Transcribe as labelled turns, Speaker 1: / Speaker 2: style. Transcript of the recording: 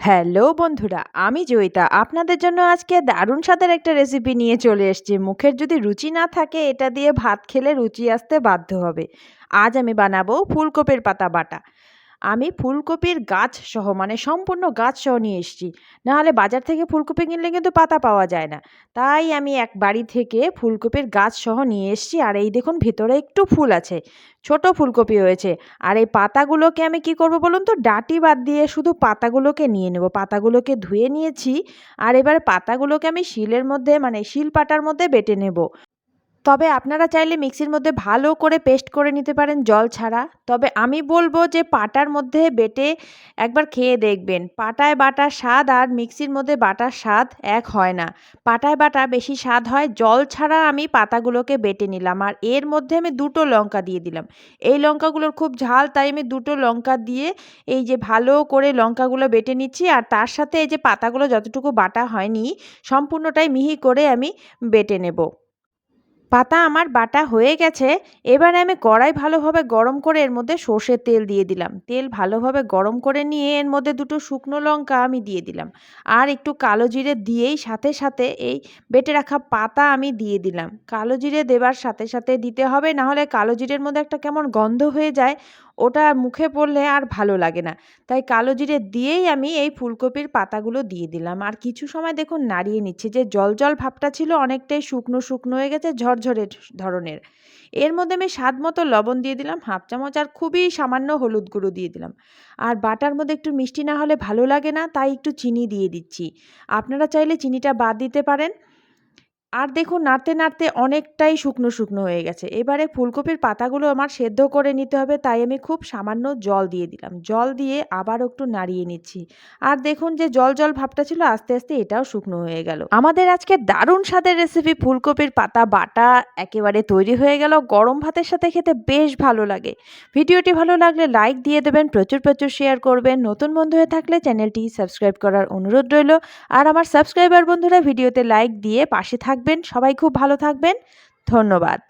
Speaker 1: Hello বন্ধুরা, আমি জয়িতা। আপনাদের জন্য আজকে দারুণ স্বাদের একটা রেসিপি নিয়ে চলে এসেছি। মুখের যদি রুচি না থাকে, এটা দিয়ে ভাত খেলে রুচি আসতে বাধ্য হবে। আজ আমি বানাবো ফুলকপির পাতা বাটা। আমি ফুলকপির গাছ সহ মানে সম্পূর্ণ গাছ সহ নিয়ে এসেছি। নাহলে বাজার থেকে ফুলকপি কিনলে কিন্তু পাতা পাওয়া যায় না। তাই আমি এক বাড়ি থেকে ফুলকপির গাছ সহ নিয়ে এসেছি। আর এই দেখুন, ভেতরে একটু ফুল আছে। ছোট ফুলকপি হয়েছে। আর এই পাতাগুলোকে আমি কি করব বলুন তো? ডাটি বাদ দিয়ে শুধু পাতাগুলোকে নিয়ে নেব। পাতাগুলোকে ধুয়ে নিয়েছি। আর এবার পাতাগুলোকে আমি শিলের মধ্যে মানে শিল পাটার মধ্যে বেটে নেব। তবে আপনারা চাইলে মিক্সির মধ্যে ভালো করে পেস্ট করে নিতে পারেন জল ছাড়া। তবে আমি বলব যে পাটার মধ্যে বেটে একবার খেয়ে দেখবেন। পাটায় বাটার স্বাদ আর মিক্সির মধ্যে বাটার স্বাদ এক হয় না। পাটায় বাটা বেশি স্বাদ হয় জল ছাড়া আমি পাতাগুলোকে বেটে নিলাম আর এর মধ্যে আমি দুটো লঙ্কা দিয়ে দিলাম। এই লঙ্কাগুলোর খুব ঝাল তাই আমি দুটো লঙ্কা দিয়ে এই যে ভালো করে লঙ্কাগুলো বেটে নিচ্ছি আর তার সাথে এই যে পাতাগুলো যতটুকু বাটা হয়নি সম্পূর্ণটাই মিহি করে আমি বেটে নেব। পাতা আমার বাটা হয়ে গেছে, এবারে আমি কড়াই ভালোভাবে গরম করে এর মধ্যে সর্ষের তেল দিয়ে দিলাম। তেল ভালোভাবে গরম করে নিয়ে এর মধ্যে দুটো শুকনো লঙ্কা আমি দিয়ে দিলাম। আর একটু কালো জিরে দিয়েই সাথে সাথে এই বেটে রাখা পাতা আমি দিয়ে দিলাম। কালো জিরে দেবার সাথে সাথে দিতে হবে, নাহলে কালো জিরের মধ্যে একটা কেমন গন্ধ হয়ে যায় ওটা মুখে পড়লে আর ভালো লাগে না। তাই কালো জিরে দিয়েই আমি এই ফুলকপির পাতাগুলো দিয়ে দিলাম। আর কিছু সময় দেখুন নাড়িয়ে নিচ্ছি যে জল জল ভাবটা ছিল অনেকটাই শুকনো শুকনো হয়ে গেছে ঝরঝরে ধরনের। এর মধ্যে আমি স্বাদ মতো লবণ দিয়ে দিলাম, হাফ চামচ আর খুবই সামান্য হলুদ গুঁড়ো দিয়ে দিলাম। আর বাটার মধ্যে একটু মিষ্টি না হলে ভালো লাগে না, তাই একটু চিনি দিয়ে দিচ্ছি। আপনারা চাইলে চিনিটা বাদ দিতে পারেন। আর দেখুন, নাড়তে নাড়তে অনেকটাই শুকনো শুকনো হয়ে গেছে। এবারে ফুলকপির পাতাগুলো আমার সেদ্ধ করে নিতে হবে, তাই আমি খুব সামান্য জল দিয়ে দিলাম। জল দিয়ে আবার একটু নাড়িয়ে নিচ্ছি। আর দেখুন যে জল জল ভাবটা ছিল, আস্তে আস্তে এটাও শুকনো হয়ে গেল। আমাদের আজকে দারুণ স্বাদের রেসিপি ফুলকপির পাতা, বাটা একেবারে তৈরি হয়ে গেল। গরম ভাতের সাথে খেতে বেশ ভালো লাগে। ভিডিওটি ভালো লাগলে লাইক দিয়ে দেবেন, প্রচুর প্রচুর শেয়ার করবেন। নতুন বন্ধু হয়ে থাকলে চ্যানেলটি সাবস্ক্রাইব করার অনুরোধ রইল। আর আমার সাবস্ক্রাইবার বন্ধুরা, ভিডিওতে লাইক দিয়ে পাশে থাক থাকবেন সবাই খুব ভালো থাকবেন ধন্যবাদ।